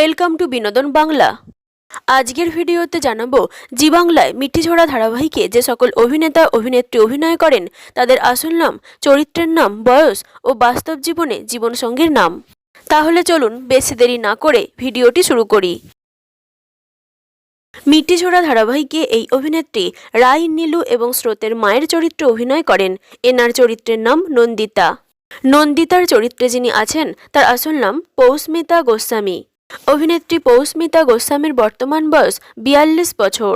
Welcome to বিনোদন বাংলা। আজকের ভিডিওতে জানাব, জি বাংলায় মিঠিঝোড়া ধারাবাহিকে যে সকল অভিনেতা, অভিনেত্রী অভিনয় করেন, তাদের আসল নাম, চরিত্রের নাম, বয়স ও বাস্তব জীবনে জীবনসঙ্গীর নাম। তাহলে চলুন বেশি দেরি না করে ভিডিওটি শুরু করি। মিটিঝোড়া ধারাবাহিকে এই অভিনেত্রী রাই, নীলু এবং স্রোতের মায়ের চরিত্রে অভিনয় করেন। এনার চরিত্রের নাম নন্দিতা। নন্দিতার চরিত্রে যিনি আছেন, তার আসল নাম পৌস্মিতা গোস্বামী। অভিনেত্রী পৌস্মিতা গোস্বামীর বর্তমান বয়স বিয়াল্লিশ বছর।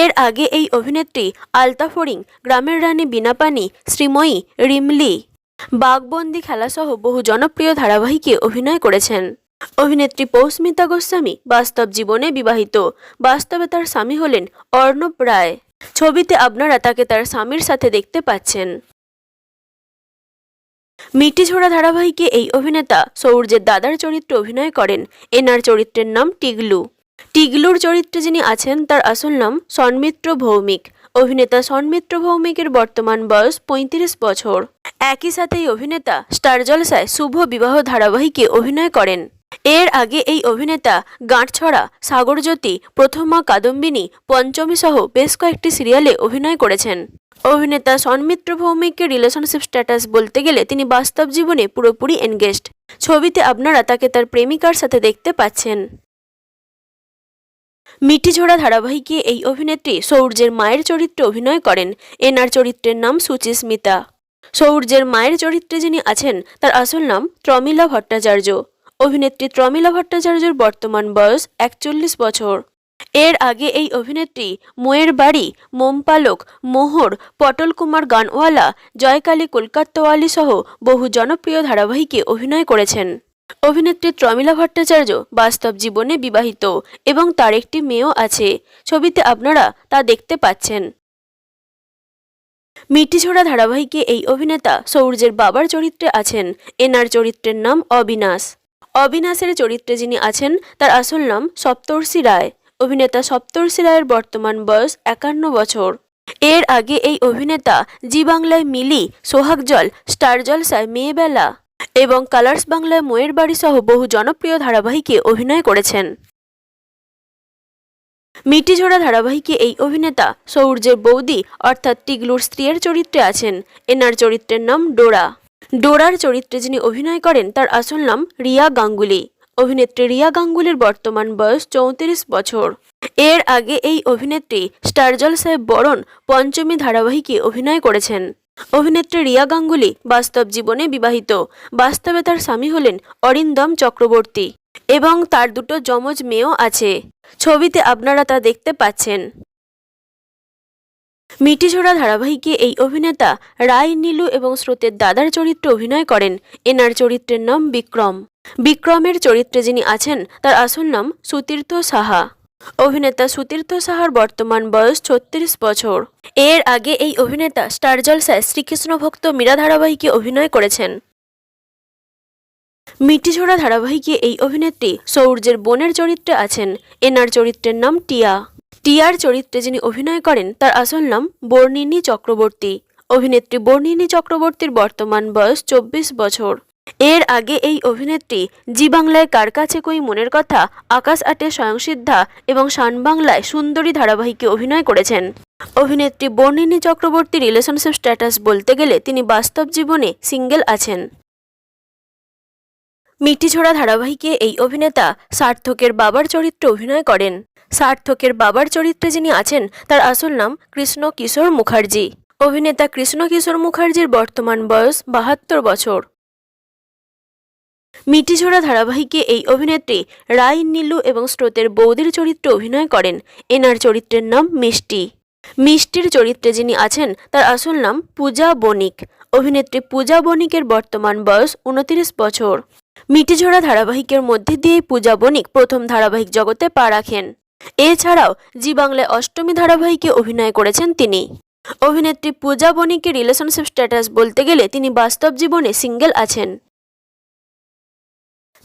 এর আগে এই অভিনেত্রী আলতা ফরিং গ্রামের রানী বিনাপানি শ্রীময়ী রিমলি, বাঘবন্দি খেলাসহ বহু জনপ্রিয় ধারাবাহিকে অভিনয় করেছেন। অভিনেত্রী পৌস্মিতা গোস্বামী বাস্তব জীবনে বিবাহিত। বাস্তবে তার স্বামী হলেন অর্ণব রায়। ছবিতে আপনারা তাকে তার স্বামীর সাথে দেখতে পাচ্ছেন। মিটিঝোড়া ধারাবাহিকে এই অভিনেতা সৌর্যের দাদার চরিত্রে অভিনয় করেন। এনার চরিত্রের নাম টিগলু। টিগলুর চরিত্রে যিনি আছেন, তার আসল নাম সন্মিত্র ভৌমিক। অভিনেতা সন্মিত্র ভৌমিকের বর্তমান বয়স পঁয়ত্রিশ বছর। একই সাথে এই অভিনেতা স্টার জলসায় শুভ বিবাহ ধারাবাহিকে অভিনয় করেন। এর আগে এই অভিনেতা গাঁটছড়া, সাগরজ্যোতি, প্রথমা, কাদম্বিনী, পঞ্চমী সহ বেশ কয়েকটি সিরিয়ালে অভিনয় করেছেন। অভিনেতা সন্মিত্র ভৌমিকের রিলেশনশিপ স্ট্যাটাস বলতে গেলে তিনি বাস্তব জীবনে পুরোপুরি এনগেজড ছবিতে আপনারা তাকে তার প্রেমিকার সাথে দেখতে পাচ্ছেন। মিঠিঝোড়া ধারাবাহিকে এই অভিনেত্রী সৌর্যের মায়ের চরিত্রে অভিনয় করেন। এনার চরিত্রের নাম সুচিস্মিতা সৌর্যের মায়ের চরিত্রে যিনি আছেন, তার আসল নাম ত্রমিলা ভট্টাচার্য। অভিনেত্রী ত্রমিলা ভট্টাচার্যের বর্তমান বয়স একচল্লিশ বছর। এর আগে এই অভিনেত্রী মোয়ের বাড়ি, মোমপালক, মোহর, পটল কুমার গানওয়ালা, জয়কালী কলকাত্তাওয়ালি সহ বহু জনপ্রিয় ধারাবাহিকে অভিনয় করেছেন। অভিনেত্রী ত্রমিলা ভট্টাচার্য বাস্তব জীবনে বিবাহিত এবং তার একটি মেয়েও আছে। ছবিতে আপনারা তা দেখতে পাচ্ছেন। মিটিঝোড়া ধারাবাহিকে এই অভিনেতা সৌর্যের বাবার চরিত্রে আছেন। এনার চরিত্রের নাম অবিনাশ। অবিনাশের চরিত্রে যিনি আছেন, তার আসল নাম সপ্তর্ষি রায়। অভিনেতা সপ্তর্ষি রায়ের বর্তমান বয়স একান্ন বছর। এর আগে এই অভিনেতা জি বাংলায় মিলি সোহাগ জল স্টার জলসায় মেয়েবেলা এবং কালার্স বাংলায় মোয়ের বাড়ি সহ বহু জনপ্রিয় ধারাবাহিকে অভিনয় করেছেন। মিটিঝোড়া ধারাবাহিকে এই অভিনেতা সৌর্যের বৌদি অর্থাৎ টিগলুর স্ত্রীর চরিত্রে আছেন। এনার চরিত্রের নাম ডোরা। ডোরার চরিত্রে যিনি অভিনয় করেন, তার আসল নাম রিয়া গাঙ্গুলি। অভিনেত্রী রিয়া গাঙ্গুলির বর্তমান বয়স চৌত্রিশ বছর। এর আগে এই অভিনেত্রী স্টার জলসায় বরণ পঞ্চমী ধারাবাহিকে অভিনয় করেছেন। অভিনেত্রী রিয়া গাঙ্গুলি বাস্তব জীবনে বিবাহিত। বাস্তবে তার স্বামী হলেন অরিন্দম চক্রবর্তী এবং তার দুটো যমজ মেয়েও আছে। ছবিতে আপনারা তা দেখতে পাচ্ছেন। মিটিঝোড়া ধারাবাহিকে এই অভিনেতা রায় নীলু এবং স্রোতের দাদার চরিত্রে অভিনয় করেন। এনার চরিত্রের নাম বিক্রম। বিক্রমের চরিত্রে যিনি আছেন, তার আসল নাম সুতীর্থ সাহা। অভিনেতা সুতীর্থ সাহার বর্তমান বয়স ছত্রিশ বছর। এর আগে এই অভিনেতা স্টার জলসায় শ্রীকৃষ্ণ ভক্ত মীরা ধারাবাহিকে অভিনয় করেছেন। মিটিঝোড়া ধারাবাহিকে এই অভিনেত্রী সৌর্যের বোনের চরিত্রে আছেন। এনার চরিত্রের নাম টিয়া। টিয়ার চরিত্রে যিনি অভিনয় করেন, তার আসল নাম বর্ণিনী চক্রবর্তী। অভিনেত্রী বর্ণিনী চক্রবর্তীর বর্তমান বয়স চব্বিশ বছর। এর আগে এই অভিনেত্রী জি বাংলায় কার কাছে কই মনের কথা, আকাশ আটে স্বয়ংসিদ্ধা এবং শান বাংলায় সুন্দরী ধারাবাহিকে অভিনয় করেছেন। অভিনেত্রী বর্ণিনী চক্রবর্তী রিলেশনশিপ স্ট্যাটাস বলতে গেলে তিনি বাস্তব জীবনে সিঙ্গেল আছেন। মিটিঝোড়া ধারাবাহিকে এই অভিনেতা সার্থকের বাবার চরিত্রে অভিনয় করেন। সার্থকের বাবার চরিত্রে যিনি আছেন, তার আসল নাম কৃষ্ণ কিশোর মুখার্জি। অভিনেতা কৃষ্ণ কিশোর মুখার্জির বর্তমান বয়স বাহাত্তর বছর। মিটিঝোড়া ধারাবাহিকে এই অভিনেত্রী রাই, নীলু এবং স্রোতের বৌদির চরিত্রে অভিনয় করেন। এনার চরিত্রের নাম মিষ্টি। মিষ্টির চরিত্রে যিনি আছেন, তার আসল নাম পূজা বণিক। অভিনেত্রী পূজা বণিকের বর্তমান বয়স উনত্রিশ বছর। মিটিঝোড়া ধারাবাহিকের মধ্যে দিয়ে পূজা বণিক প্রথম ধারাবাহিক জগতে পা রাখেন। এছাড়াও জি বাংলায় অষ্টমী ধারাবাহিকে অভিনয় করেছেন তিনি। অভিনেত্রী পূজা বণিকের রিলেশনশিপ স্ট্যাটাস বলতে গেলে তিনি বাস্তব জীবনে সিঙ্গেল আছেন।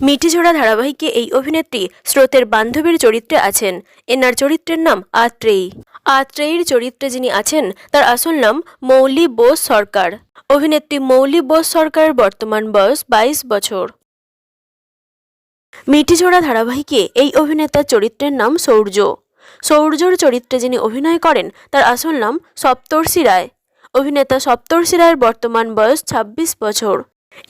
মিঠিঝোড়া ধারাবাহিকে এই অভিনেত্রী স্রোতের বান্ধবীর চরিত্রে আছেন। এনার চরিত্রের নাম আত্রেয়ী। আত্রেয়ীর চরিত্রে যিনি আছেন, তার আসল নাম মৌলি বোস সরকার। অভিনেত্রী মৌলি বোস সরকারের বর্তমান বয়স বাইশ বছর। মিঠিঝোড়া ধারাবাহিকে এই অভিনেতার চরিত্রের নাম সৌর্য। সৌর্যর চরিত্রে যিনি অভিনয় করেন, তার আসল নাম সপ্তর্ষি রায়। অভিনেতা সপ্তর্ষি রায়ের বর্তমান বয়স ২৬ বছর।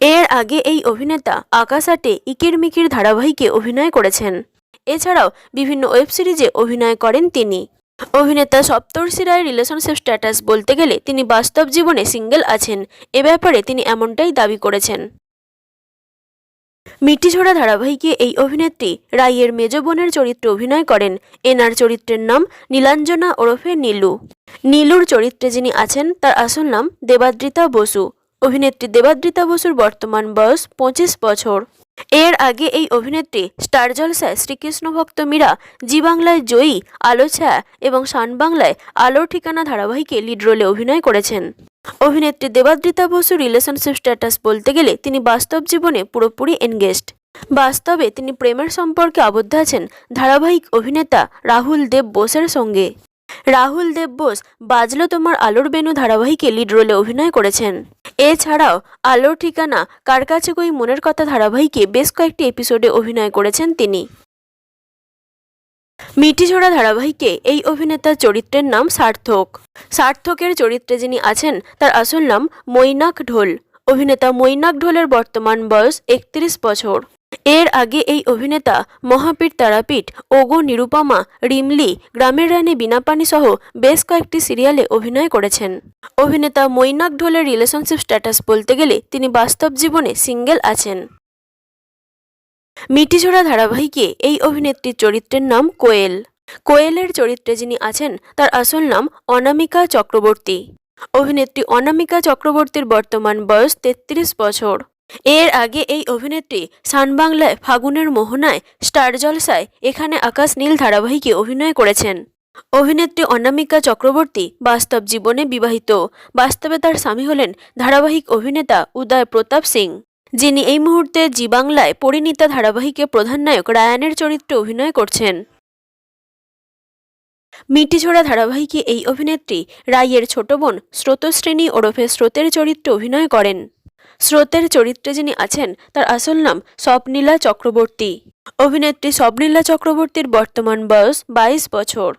এর আগে এই অভিনেতা আকাশ আটে ইকির মিকির ধারাবাহিকে অভিনয় করেছেন। এছাড়াও বিভিন্ন ওয়েব সিরিজে অভিনয় করেন তিনি। অভিনেতা সপ্তর্ষি রায়ের রিলেশনশিপ স্ট্যাটাস বলতে গেলে তিনি বাস্তব জীবনে সিঙ্গেল আছেন। এ ব্যাপারে তিনি এমনটাই দাবি করেছেন। মিটিঝোড়া ধারাবাহিকে এই অভিনেত্রী রাইয়ের মেজ বোনের চরিত্রে অভিনয় করেন। এনার চরিত্রের নাম নীলাঞ্জনা ওরফে নীলু। নীলুর চরিত্রে যিনি আছেন, তার আসল নাম দেবাদ্রিতা বসু। অভিনেত্রী দেবাদ্রিতা বসুর বর্তমান বয়স পঁচিশ বছর। এর আগে এই অভিনেত্রী স্টার জলসায় শ্রীকৃষ্ণ ভক্ত মীরা, জি বাংলায় জয়ী, আলো ছায়া এবং শান বাংলায় আলোর ঠিকানা ধারাবাহিকে লিড রোলে অভিনয় করেছেন। অভিনেত্রী দেবাদ্রিতা বসু রিলেশনশিপ স্ট্যাটাস বলতে গেলে তিনি বাস্তব জীবনে পুরোপুরি এনগেজড বাস্তবে তিনি প্রেমের সম্পর্কে আবদ্ধ আছেন ধারাবাহিক অভিনেতা রাহুল দেব বোসের সঙ্গে। রাহুল দেব বোস বাজলো তোমার আলোর বেনু ধারাবাহিকে লিড রোলে অভিনয় করেছেন। এছাড়াও আলোর ঠিকানা কার কাছে কই মনের কথা ধারাবাহিকে বেশ কয়েকটি এপিসোডে অভিনয় করেছেন তিনি। মিটিঝোড়া ধারাবাহিকে এই অভিনেতার চরিত্রের নাম সার্থক। সার্থকের চরিত্রে যিনি আছেন, তার আসল নাম মৈনাক ঢোল। অভিনেতা মৈনাক ঢোলের বর্তমান বয়স একত্রিশ বছর। এর আগে এই অভিনেতা মহাপীর তারাপীঠ, ওগো নিরুপমা, রিমলি, গ্রামের রানী বিনাপানি সহ বেশ কয়েকটি সিরিয়ালে অভিনয় করেছেন। অভিনেতা মৈনাক ঢোলের রিলেশনশিপ স্ট্যাটাস বলতে গেলে তিনি বাস্তব জীবনে সিঙ্গেল আছেন। মিটিঝোড়া ধারাবাহিকে এই অভিনেত্রীর চরিত্রের নাম কোয়েল। কোয়েলের চরিত্রে যিনি আছেন, তার আসল নাম অনামিকা চক্রবর্তী। অভিনেত্রী অনামিকা চক্রবর্তীর বর্তমান বয়স তেত্রিশ বছর। এর আগে এই অভিনেত্রী সান বাংলায় ফাগুনের মোহনায় স্টার জলসায়, এখানে আকাশ নীল ধারাবাহিকে অভিনয় করেছেন। অভিনেত্রী অনামিকা চক্রবর্তী বাস্তব জীবনে বিবাহিত। বাস্তবে তার স্বামী হলেন ধারাবাহিক অভিনেতা উদয় প্রতাপ সিং, যিনি এই মুহূর্তে জি বাংলায় পরিণীতা ধারাবাহিকে প্রধান নায়ক রায়ানের চরিত্রে অভিনয় করছেন। মিটিঝোড়া ধারাবাহিকে এই অভিনেত্রী রাইয়ের ছোট বোন স্রোতশ্রেণী ওরফে স্রোতের চরিত্রে অভিনয় করেন। স্রোতের চরিত্রে যিনি আছেন, তার আসল নাম স্বপ্নীলা চক্রবর্তী। অভিনেত্রী স্বপ্নীলা চক্রবর্তীর বর্তমান বয়স বাইশ বছর।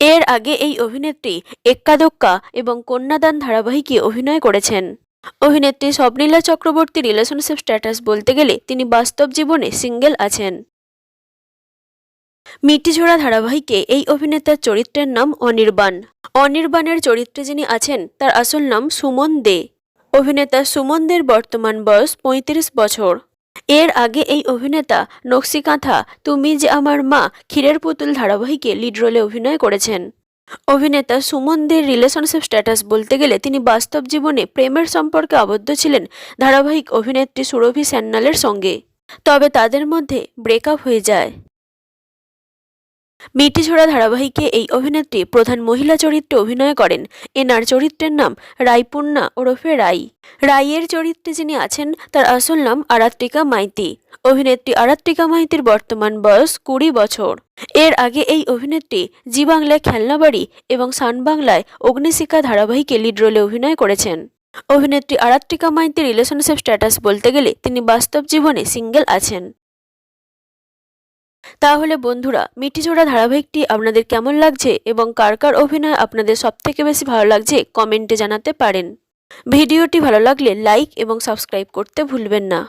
এর আগে এই অভিনেত্রী এক্কাদোক্কা এবং কন্যাদান ধারাবাহিকে অভিনয় করেছেন। অভিনেত্রী স্বপ্নীলা চক্রবর্তী রিলেশনশিপ স্ট্যাটাস বলতে গেলে তিনি বাস্তব জীবনে সিঙ্গেল আছেন। মিটিঝোড়া ধারাবাহিকে এই অভিনেতার চরিত্রের নাম অনির্বাণ। অনির্বাণের চরিত্রে যিনি আছেন, তার আসল নাম সুমন দে। অভিনেতা সুমন দের বর্তমান বয়স পঁয়ত্রিশ বছর। এর আগে এই অভিনেতা নকশিকাঁথা, তুমি যে আমার মা, ক্ষীরের পুতুল ধারাবাহিকে লিড রোলে অভিনয় করেছেন। অভিনেতা সুমন দের রিলেশনশিপ স্ট্যাটাস বলতে গেলে তিনি বাস্তব জীবনে প্রেমের সম্পর্কে আবদ্ধ ছিলেন ধারাবাহিক অভিনেত্রী সুরভি স্যান্নালের সঙ্গে। তবে তাদের মধ্যে ব্রেকআপ হয়ে যায়। মিটিঝোড়া ধারাবাহিকে এই অভিনেত্রী প্রধান মহিলা চরিত্রে অভিনয় করেন। এনার চরিত্রের নাম রায়পূর্ণা ওরফে রাই। রাইয়ের চরিত্রে যিনি আছেন, তার আসল নাম আরাত্রিকা মাইতি। অভিনেত্রী আরাত্রিকা মাইতির বর্তমান বয়স কুড়ি বছর। এর আগে এই অভিনেত্রী জি বাংলায় খেলনাবাড়ি এবং সান বাংলায় অগ্নিশিখা ধারাবাহিকে লিড রোলে অভিনয় করেছেন। অভিনেত্রী আরাত্রিকা মাইতির রিলেশনশিপ স্ট্যাটাস বলতে গেলে তিনি বাস্তব জীবনে সিঙ্গেল আছেন। তাহলে বন্ধুরা মিঠিঝোড়া ধারাবাহিকটি আপনাদের কেমন লাগছে এবং কার কার অভিনয় আপনাদের সবথেকে বেশি ভালো লাগছে কমেন্টে জানাতে পারেন। ভিডিওটি ভালো লাগলে লাইক এবং সাবস্ক্রাইব করতে ভুলবেন না।